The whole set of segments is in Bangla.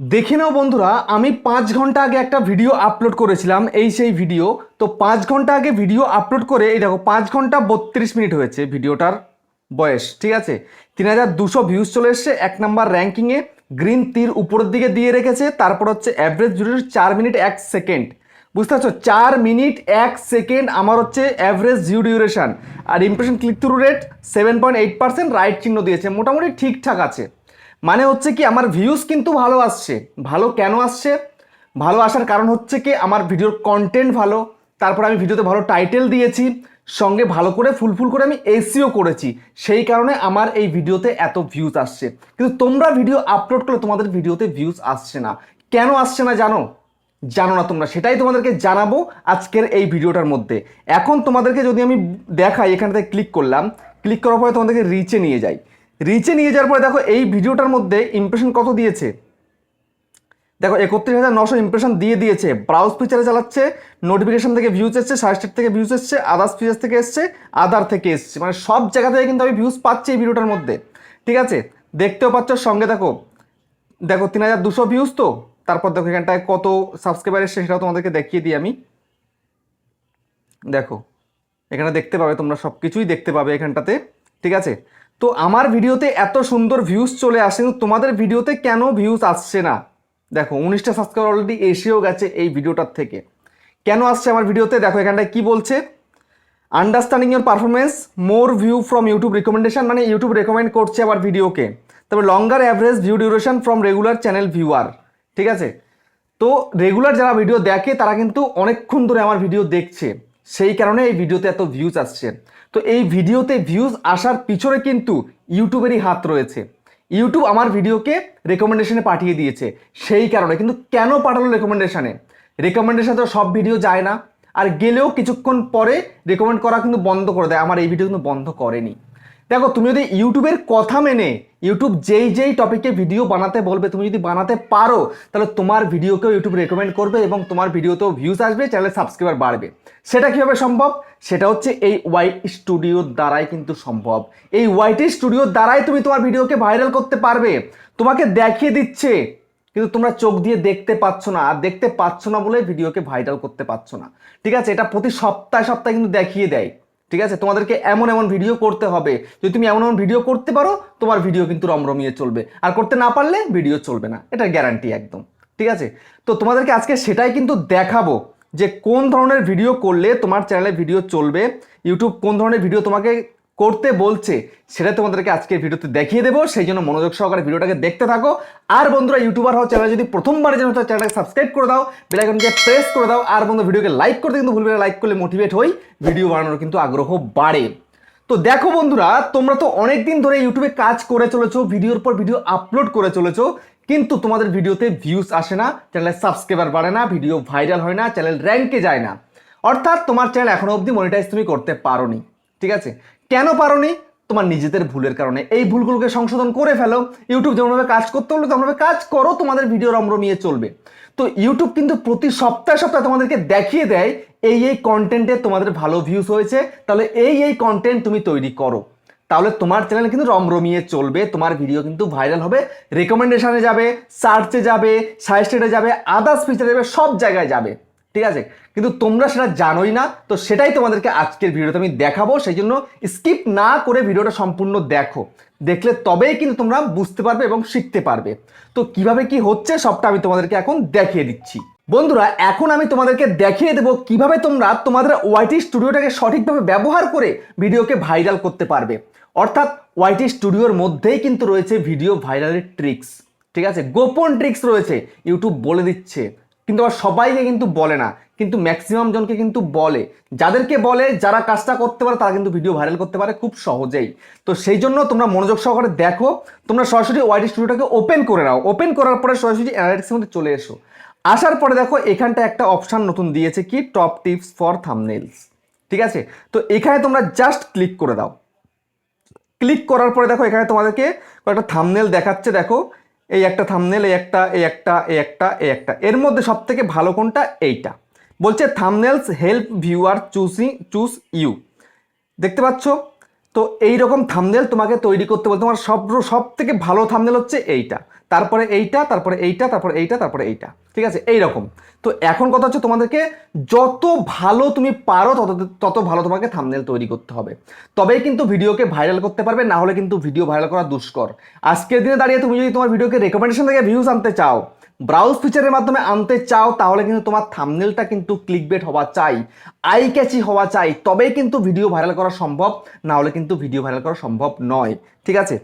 দেখে নাও বন্ধুরা, আমি পাঁচ ঘণ্টা আগে একটা ভিডিও আপলোড করেছিলাম, এই সেই ভিডিও তো পাঁচ ঘণ্টা আগে ভিডিও আপলোড করে, এই দেখো, পাঁচ ঘণ্টা বত্রিশ মিনিট হয়েছে ভিডিওটার বয়স, ঠিক আছে? তিন হাজার দুশো ভিউজ চলে এসছে, এক নাম্বার র্যাঙ্কিংয়ে গ্রিন তীর উপরের দিকে দিয়ে রেখেছে, তারপর হচ্ছে অ্যাভারেজ ভিডিও চার মিনিট এক সেকেন্ড বুঝতে পারছ? চার মিনিট এক সেকেন্ড আমার হচ্ছে অ্যাভারেজ ভিউ ডিউরেশন আর impression click through rate seven point eight percent right চিহ্ন দিয়েছে, মোটামুটি ঠিকঠাক আছে। মানে হচ্ছে কি, আমার ভিউজ কিন্তু ভালো আসছে। ভালো কেন আসছে? ভালো আসার কারণ হচ্ছে কি, আমার ভিডিওর কন্টেন্ট ভালো, তারপর আমি ভিডিওতে ভালো টাইটেল দিয়েছি, সঙ্গে ভালো করে ফুল ফুল করে আমি এসিও করেছি। সেই কারণে আমার এই ভিডিওতে এত ভিউজ আসছে। কিন্তু তোমরা ভিডিও আপলোড করলে তোমাদের ভিডিওতে ভিউজ আসছে না। কেন আসছে না জানো? জানো না তোমরা, সেটাই তোমাদেরকে জানাব আজকের এই ভিডিওটার মধ্যে। এখন তোমাদেরকে যদি আমি দেখাই এখান থেকে ক্লিক করলাম ক্লিক করার পরে তোমাদেরকে রিচে নিয়ে যাই। রিচে নিয়ে যাওয়ার পরে দেখো এই ভিডিওটার মধ্যে ইমপ্রেশন কত দিয়েছে? দেখো একত্রিশ হাজার নশো ইমপ্রেশন দিয়ে দিয়েছে। ব্রাউজ ফিচারে চালাচ্ছে নোটিফিকেশন থেকে ভিউজ এসছে সাজেস্টেড থেকে ভিউজ এসছে আদার্স ফিচার থেকে এসছে আদার থেকে এসছে। মানে সব জায়গা থেকে কিন্তু আমি ভিউজ পাচ্ছি এই ভিডিওটার মধ্যে। ঠিক আছে? দেখতেও পাচ্ছ, সঙ্গে দেখো দেখো তিন হাজার দুশো ভিউজ তো। তারপর দেখো এখানটায় কত সাবস্ক্রাইবার এসছে সেটাও তোমাদেরকে দেখিয়ে দিই আমি। দেখো, এখানে দেখতে পাবে তোমরা সব কিছুই দেখতে পাবে এখানটাতে। ঠিক আছে? তো আমার ভিডিওতে এত সুন্দর ভিউজ চলে আসে কিন্তু তোমাদের ভিডিওতে কেন ভিউজ আসছে না? দেখো, উনিশটা সাবস্ক্রাইবার অলরেডি এসেও গেছে এই ভিডিওটার থেকে। কেন আসছে আমার ভিডিওতে? দেখো, এখানটায় কি বলছে? Understanding your performance more view from YouTube recommendation মানে ইউটিউব রেকমেন্ড করছে আমার ভিডিওকে। তবে longer average view duration from regular channel viewer ঠিক আছে? তো রেগুলার যারা ভিডিও দেখে, তারা কিন্তু অনেকক্ষণ ধরে আমার ভিডিও দেখছে। সেই কারণে এই ভিডিওতে এত ভিউজ আসছে। তো এই ভিডিওতে ভিউজ আসার পিছনে কিন্তু ইউটিউবেরই হাত রয়েছে। ইউটিউব আমার ভিডিওকে রেকমেন্ডেশনে পাঠিয়ে দিয়েছে। সেই কারণে, কিন্তু কেন পাঠালো রেকমেন্ডেশানে রেকমেন্ডেশানে তো সব ভিডিও যায় না। আর গেলেও কিছুক্ষণ পরে রেকমেন্ড করা কিন্তু বন্ধ করে দেয়। আমার এই ভিডিও কিন্তু বন্ধ করেনি। দেখো, তুমি যদি ইউটিউবের কথা মেনে, ইউটিউব যেই যেই টপিকে ভিডিও বানাতে বলবে, তুমি যদি বানাতে পারো, তাহলে তোমার ভিডিওকেও ইউটিউব রেকমেন্ড করবে এবং তোমার ভিডিওতেও ভিউজ আসবে চ্যানেলে সাবস্ক্রাইবার বাড়বে। সেটা কীভাবে সম্ভব? সেটা হচ্ছে এই ওয়াইট স্টুডিওর দ্বারাই কিন্তু সম্ভব। এই ওয়াইটি স্টুডিওর দ্বারাই তুমি তোমার ভিডিওকে ভাইরাল করতে পারবে। তোমাকে দেখিয়ে দিচ্ছে, কিন্তু তোমরা চোখ দিয়ে দেখতে পাচ্ছ না, আর দেখতে পাচ্ছ না বলে ভিডিওকে ভাইরাল করতে পারছ না। ঠিক আছে, এটা প্রতি সপ্তাহে সপ্তাহে কিন্তু দেখিয়ে দেয়। ঠিক আছে? তোমাদেরকে এমন এমন ভিডিও করতে হবে। যদি তুমি এমন এমন ভিডিও করতে পারো, তোমার ভিডিও কিন্তু রমরমিয়ে চলবে। আর করতে না পারলে ভিডিও চলবে না। এটা গ্যারান্টি একদম। ঠিক আছে? তো তোমাদেরকে আজকে সেটাই কিন্তু দেখাবো যে কোন ধরনের ভিডিও করলে তোমার চ্যানেলে ভিডিও চলবে ইউটিউব কোন ধরনের ভিডিও তোমাকে করতে বলছে, সেটা তোমাদেরকে আজকের ভিডিওতে দেখিয়ে দেবো। সেই জন্য মনোযোগ সহকারে ভিডিওটাকে দেখতে থাকো। আর বন্ধুরা, ইউটিউবার হও চ্যানেল যদি প্রথমবারের জন্য চ্যানেলটাকে সাবস্ক্রাইব করে দাও বেলাইকনকে প্রেস করে দাও। আর বন্ধু ভিডিওকে লাইক করতে কিন্তু ভুলবে লাইক করলে মোটিভেট হই, ভিডিও বানানোর কিন্তু আগ্রহ বাড়ে। তো দেখো বন্ধুরা, তোমরা তো অনেক দিন ধরে ইউটিউবে কাজ করে চলেছো, ভিডিওর পর ভিডিও আপলোড করে চলেছো, কিন্তু তোমাদের ভিডিওতে ভিউজ আসে না, চ্যানেলে সাবস্ক্রাইবার বাড়ে না, ভিডিও ভাইরাল হয় না, চ্যানেল র্যাঙ্কে যায় না। অর্থাৎ তোমার চ্যানেল এখনও অবধি মনিটাইজ তুমি করতে পারোনি, ঠিক আছে? কেন পারোনি? তোমার নিজেদের ভুলের কারণে। এই ভুলগুলোকে সংশোধন করে ফেলো। ইউটিউব যেমনভাবে কাজ করতে হলো তেমনভাবে কাজ করো, তোমাদের ভিডিও রমরমিয়ে চলবে। তো ইউটিউব কিন্তু প্রতি সপ্তাহে সপ্তাহে তোমাদেরকে দেখিয়ে দেয়, এই এই কন্টেন্টে তোমাদের ভালো ভিউজ হয়েছে, তাহলে এই এই কন্টেন্ট তুমি তৈরি করো। তাহলে তোমার চ্যানেল কিন্তু রমরমিয়ে চলবে, তোমার ভিডিও কিন্তু ভাইরাল হবে রেকমেন্ডেশনে যাবে সার্চে যাবে সাজেস্টেডে যাবে আদার্স ফিচারে যাবে, সব জায়গায় যাবে। ঠিক আছে? কিন্তু তোমরা সেটা জানোই না, তো সেটাই তোমাদেরকে আজকের ভিডিওতে আমি দেখাবো সেই জন্য স্কিপ না করে ভিডিওটা সম্পূর্ণ দেখো। দেখলে তবেই কিন্তু তোমরা বুঝতে পারবে এবং শিখতে পারবে। তো কীভাবে কি হচ্ছে সবটা আমি তোমাদেরকে এখন দেখিয়ে দিচ্ছি। বন্ধুরা, এখন আমি তোমাদেরকে দেখিয়ে দেবো কীভাবে তোমরা তোমাদের ওয়াইটি স্টুডিওটাকে সঠিকভাবে ব্যবহার করে ভিডিওকে ভাইরাল করতে পারবে। অর্থাৎ ওয়াইটি স্টুডিওর মধ্যেই কিন্তু রয়েছে ভিডিও ভাইরালের ট্রিক্স। ঠিক আছে? গোপন ট্রিক্স রয়েছে, ইউটিউব বলে দিচ্ছে। কিন্তু আবার সবাইকে কিন্তু বলে না, কিন্তু ম্যাক্সিমাম জনকে কিন্তু বলে। যাদেরকে বলে, যারা কাজটা করতে পারে, তারা কিন্তু ভিডিও ভাইরাল করতে পারে খুব সহজেই। তো সেই জন্য তোমরা মনোযোগ সহকারে দেখো, তোমরা সরাসরি ওয়াইটি স্টুডিওটাকে ওপেন করে নাও। ওপেন করার পরে সরাসরি অ্যানালিটিক্সের মধ্যে চলে এসো। আসার পরে দেখো এখানটা একটা অপশান নতুন দিয়েছে কি? টপ টিপস ফর থামনেলস ঠিক আছে? তো এখানে তোমরা জাস্ট ক্লিক করে দাও। ক্লিক করার পরে দেখো, এখানে তোমাদেরকে একটা থামনেল দেখাচ্ছে, দেখো। এই একটা থামনেল এই একটা এই একটা এই একটা এই একটা। এর মধ্যে সব থেকে ভালো কোনটা? এইটা। বলছে thumbnails help viewer choosing choose you দেখতে পাচ্ছ? তো এই রকম থামনেল তোমাকে তৈরি করতে বলতে তোমার সব সব থেকে ভালো থামনেল হচ্ছে এইটা। তারপরে এইটা তারপরে এইটা তারপরে এইটা তারপরে এইটা। ঠিক আছে? এই রকম তো এখন কথা হচ্ছে তোমাদেরকে যত ভালো তুমি পারো, তত তত ভালো তোমাকে থামনেল তৈরি করতে হবে। তবেই কিন্তু ভিডিওকে ভাইরাল করতে পারবে, না হলে কিন্তু ভিডিও ভাইরাল করা দুষ্কর। আজকের দিনে দাঁড়িয়ে তুমি যদি তোমার ভিডিওকে রেকমেন্ডেশন থেকে ভিউজ আনতে চাও ব্রাউজ ফিচারের মাধ্যমে আনতে চাও, তাহলে কিন্তু তোমার থামনেলটা কিন্তু ক্লিক ক্লিকবেট হওয়া চাই আই ক্যাচি হওয়া চাই। তবেই কিন্তু ভিডিও ভাইরাল করা সম্ভব, না হলে কিন্তু ভিডিও ভাইরাল করা সম্ভব নয়। ঠিক আছে?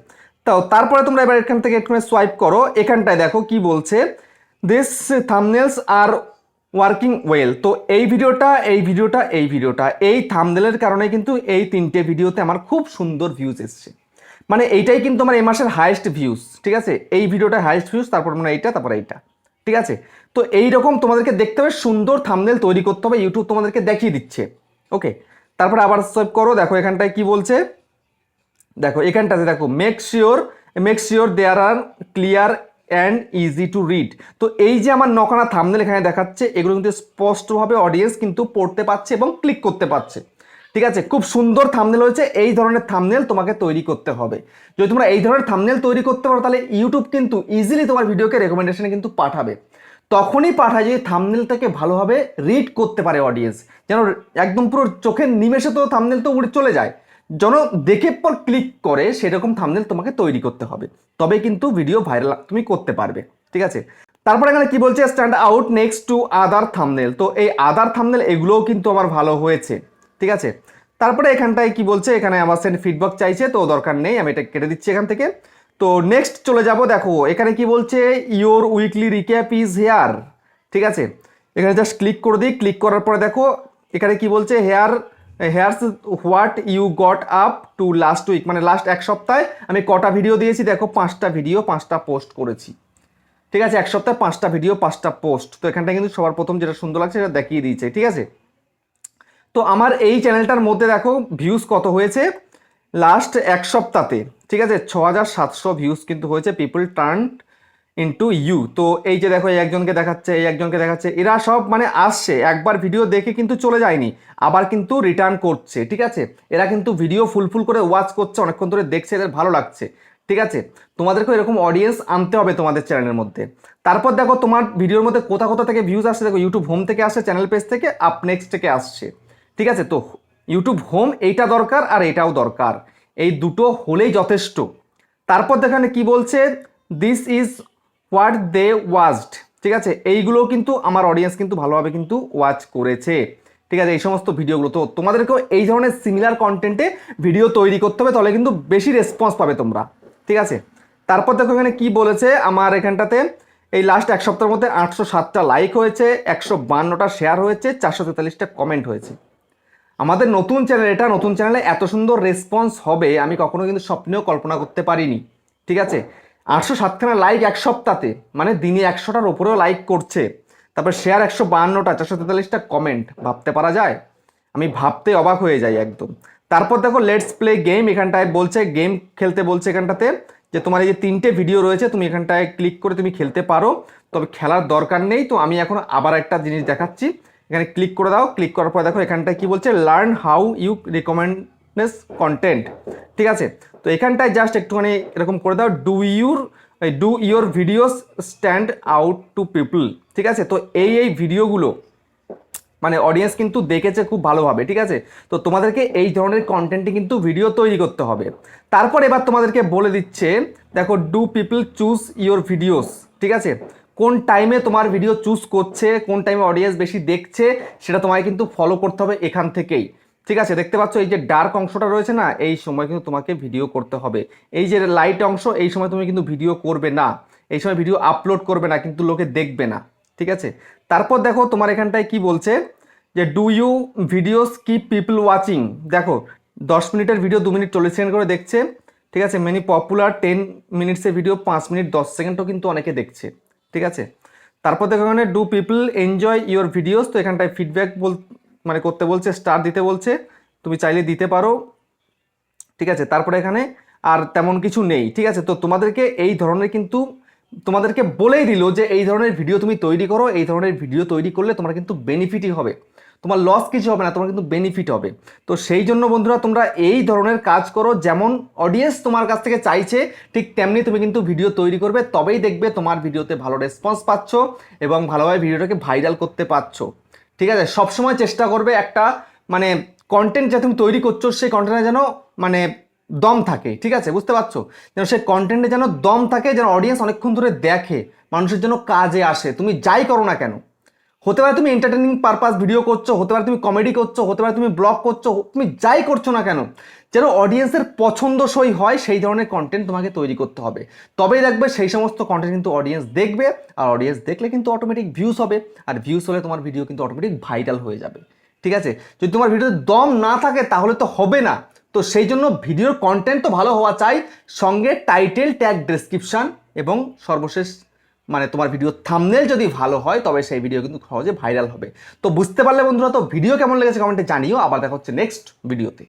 তো তারপরে তোমরা এবার এখান থেকে একটু সোয়াইপ করো। এখানটায় দেখো কি বলছে this thumbnails are working well তো এই ভিডিওটা এই ভিডিওটা এই ভিডিওটা, এই থামনেলের কারণে কিন্তু এই তিনটে ভিডিওতে আমার খুব সুন্দর ভিউজ এসছে। মানে এইটাই কিন্তু আমার এই মাসের হাইয়েস্ট ভিউজ ঠিক আছে? এই ভিডিওটা হাইয়েস্ট ভিউজ তারপর মানে এইটা, তারপর এইটা, ঠিক আছে? তো এই রকম তোমাদেরকে দেখতে হবে, সুন্দর থামনেল তৈরি করতে হবে ইউটিউব তোমাদেরকে দেখিয়ে দিচ্ছে ওকে তারপর আবার সোয়াইপ করো, দেখো এখানটায় কি বলছে দেখো, এখানটাতে দেখো make sure make sure there are clear and easy to read তো এই যে আমার নখানা থামনেল এখানে দেখাচ্ছে, এগুলো কিন্তু স্পষ্টভাবে অডিয়েন্স কিন্তু পড়তে পারছে এবং ক্লিক করতে পারছে। ঠিক আছে? খুব সুন্দর থামনেল হয়েছে, এই ধরনের থামনেল তোমাকে তৈরি করতে হবে। যদি তোমরা এই ধরনের থামনেল তৈরি করতে পারো, তাহলে ইউটিউব কিন্তু ইজিলি তোমার ভিডিওকে রেকমেন্ডেশনে কিন্তু পাঠাবে। তখনই পাঠায় যদি থামনেলটাকে ভালোভাবে রিড করতে পারে অডিয়েন্স যেন একদম পুরো চোখের নিমেষে তো থামনেল তো উড়ে চলে যায়। যেন দেখে পর ক্লিক করে সেরকম থামনেল তোমাকে তৈরি করতে হবে। তবে কিন্তু ভিডিও ভাইরাল তুমি করতে পারবে, ঠিক আছে? তারপর এখানে কি বলছে? Stand out next to other thumbnail তো এই আদার থামনেল এগুলোও কিন্তু আমার ভালো হয়েছে, ঠিক আছে? তারপরে এখানটায় কি বলছে? এখানে আমার সেন্ড ফিডব্যাক চাইছে, তো দরকার নেই, আমি এটা কেটে দিচ্ছি এখান থেকে। তো নেক্সট চলে যাব, দেখো, এখানে কি বলছে? Your weekly recap is here ঠিক আছে? এখানে জাস্ট ক্লিক করে দিই ক্লিক করার পরে দেখো, এখানে কি বলছে? Here here's what you got up to last week মানে লাস্ট এক সপ্তাহে আমি কটা ভিডিও দিয়েছি? দেখো, পাঁচটা ভিডিও পাঁচটা পোস্ট করেছি। ঠিক আছে? এক সপ্তাহে পাঁচটা ভিডিও পাঁচটা পোস্ট তো এখানটা কিন্তু সবার প্রথম যেটা সুন্দর লাগছে, সেটা দেখিয়ে দিয়েছে। ঠিক আছে? তো আমার এই চ্যানেলটার মধ্যে দেখো ভিউজ কত হয়েছে? লাস্ট এক সপ্তাহতে। ঠিক আছে? ছ হাজার সাতশো ভিউজ কিন্তু হয়েছে। পিপল টার্ন ইন্টু ইউ তো এই যে দেখো, এই একজনকে দেখাচ্ছে, এই একজনকে দেখাচ্ছে, এরা সব মানে আসছে। একবার ভিডিও দেখে কিন্তু চলে যায়নি, আবার কিন্তু রিটার্ন করছে, ঠিক আছে? এরা কিন্তু ভিডিও ফুল ফুল করে ওয়াচ করছে, অনেকক্ষণ ধরে দেখছে, এদের ভালো লাগছে, ঠিক আছে? তোমাদেরকে এরকম অডিয়েন্স আনতে হবে তোমাদের চ্যানেলের মধ্যে। তারপর দেখো, তোমার ভিডিওর মধ্যে কোথা কোথা থেকে ভিউজ আসছে, দেখো ইউটিউব হোম থেকে আসছে চ্যানেল পেজ থেকে আপ নেক্সট থেকে আসছে, ঠিক আছে? তো ইউটিউব হোম এইটা দরকার আর এটাও দরকার। এই দুটো হলেই যথেষ্ট। তারপর দেখানে কি বলছে this is what they watched ঠিক আছে? এইগুলো কিন্তু আমার অডিয়েন্স কিন্তু ভালোভাবে কিন্তু ওয়াচ করেছে। ঠিক আছে, এই সমস্ত ভিডিওগুলো তো তোমাদেরকেও এই ধরনের সিমিলার কন্টেন্টে ভিডিও তৈরি করতে হবে, তাহলে কিন্তু বেশি রেসপন্স পাবে তোমরা। ঠিক আছে? তারপর দেখো এখানে কি বলেছে, আমার এখানটাতে এই লাস্ট এক সপ্তাহের মধ্যে আটশো সাতটা লাইক হয়েছে, একশো বান্নটা শেয়ার হয়েছে, চারশো তেতাল্লিশটা কমেন্ট হয়েছে। আমাদের নতুন চ্যানেল এটা, নতুন চ্যানেলে এত সুন্দর রেসপন্স হবে, আমি কখনো কিন্তু স্বপ্নেও কল্পনা করতে পারিনি। ঠিক আছে? আটশো সাতখানা লাইক এক সপ্তাহতে মানে দিনে একশোটার ওপরেও লাইক করছে। তারপর শেয়ার একশো বাহান্নটা, চারশো তেতাল্লিশটা কমেন্ট ভাবতে পারা যায়? আমি ভাবতে অবাক হয়ে যাই একদম। তারপর দেখো লেটস প্লে গেম এখানটায় বলছে গেম খেলতে বলছে এখানটাতে যে তোমার এই যে তিনটে ভিডিও রয়েছে, তুমি এখানটায় ক্লিক করে তুমি খেলতে পারো। তবে খেলার দরকার নেই, তো আমি এখন আবার একটা জিনিস দেখাচ্ছি। এখানে ক্লিক করে দাও ক্লিক করার পর দেখো, এখানটায় কি বলছে learn how you recommends content ঠিক আছে? তো এখানটায় জাস্ট একটুখানি এরকম করে দাও do your do your videos stand out to people ঠিক আছে? তো এই এই ভিডিওগুলো মানে অডিয়েন্স কিন্তু দেখেছে খুব ভালোভাবে, ঠিক আছে? তো তোমাদেরকে এই ধরনের কন্টেন্টে কিন্তু ভিডিও তৈরি করতে হবে। তারপর এবার তোমাদেরকে বলে দিচ্ছে, দেখো do people choose your videos ঠিক আছে? কোন টাইমে তোমার ভিডিও চুজ করছে, কোন টাইমে অডিয়েন্স বেশি দেখছে, সেটা তোমায় কিন্তু ফলো করতে হবে এখান থেকেই। ঠিক আছে, দেখতে পাচ্ছ এই যে ডার্ক অংশটা রয়েছে না, এই সময় কিন্তু তোমাকে ভিডিও করতে হবে। এই যে লাইট অংশ, এই সময় তুমি কিন্তু ভিডিও করবে না। এই সময় ভিডিও আপলোড করবে না, কিন্তু লোকে দেখবে না। ঠিক আছে? তারপর দেখো তোমার এখানটায় কি বলছে যে do you videos keep people watching দেখো, দশ মিনিটের ভিডিও দু মিনিট চল্লিশ সেকেন্ড করে দেখছে। ঠিক আছে? মেনি পপুলার টেন মিনিটসের ভিডিও পাঁচ মিনিট, দশ সেকেন্ডও কিন্তু অনেকে দেখছে। ঠিক আছে? তারপর দেখো এখানে do people enjoy your videos তো এখানটায় ফিডব্যাক বল মানে করতে বলছে স্টার দিতে বলছে, তুমি চাইলে দিতে পারো। ঠিক আছে, তারপরে এখানে আর তেমন কিছু নেই, ঠিক আছে? তো তোমাদেরকে এই ধরনের কিন্তু, তোমাদেরকে বলেই দিল যে এই ধরনের ভিডিও তুমি তৈরি করো, এই ধরনের ভিডিও তৈরি করলে তোমার কিন্তু বেনিফিটই হবে। তোমার লস কিছু হবে না, তোমার কিন্তু বেনিফিট হবে। তো সেই জন্য বন্ধুরা, তোমরা এই ধরনের কাজ করো, যেমন অডিয়েন্স তোমার কাছ থেকে চাইছে, ঠিক তেমনি তুমি কিন্তু ভিডিও তৈরি করবে, তবেই দেখবে তোমার ভিডিওতে ভালো রেসপন্স পাচ্ছ এবং ভালোভাবে ভিডিওটাকে ভাইরাল করতে পারছ। ঠিক আছে? সবসময় চেষ্টা করবে একটা মানে কন্টেন্ট যা তুমি তৈরি করছ, সেই কন্টেন্টে যেন মানে দম থাকে, ঠিক আছে? বুঝতে পারছ? যেন সেই কন্টেন্টে যেন দম থাকে, যেন অডিয়েন্স অনেকক্ষণ ধরে দেখে, মানুষের জন্য কাজে আসে। তুমি যাই করো না কেন হতে পারে তুমি এন্টারটেনিং পারপাস ভিডিও করছ, হতে পারে তুমি কমেডি করছ, হতে পারে তুমি ব্লগ করছ, তুমি যাই করছ না কেন, যেন অডিয়েন্সের পছন্দসই হয়, সেই ধরনের কন্টেন্ট তোমাকে তৈরি করতে হবে। তবেই দেখবে সেই সমস্ত কন্টেন্ট কিন্তু অডিয়েন্স দেখবে, আর অডিয়েন্স দেখলে কিন্তু অটোমেটিক ভিউস হবে, আর ভিউস হলে তোমার ভিডিও কিন্তু অটোমেটিক ভাইরাল হয়ে যাবে। ঠিক আছে? যদি তোমার ভিডিওতে দম না থাকে, তাহলে তো হবে না। তো সেই জন্য ভিডিওর কন্টেন্ট তো ভালো হওয়া চাই, সঙ্গে টাইটেল ট্যাগ ডেসক্রিপশন এবং সর্বশেষ মানে তোমার ভিডিও থামনেল যদি ভালো হয়, তবে সেই ভিডিও কিন্তু সহজে ভাইরাল হবে। তো বুঝতে পারলে বন্ধুরা, তো ভিডিও কেমন লেগেছে কমেন্টে জানিও। আবার দেখা হচ্ছে নেক্সট ভিডিওতে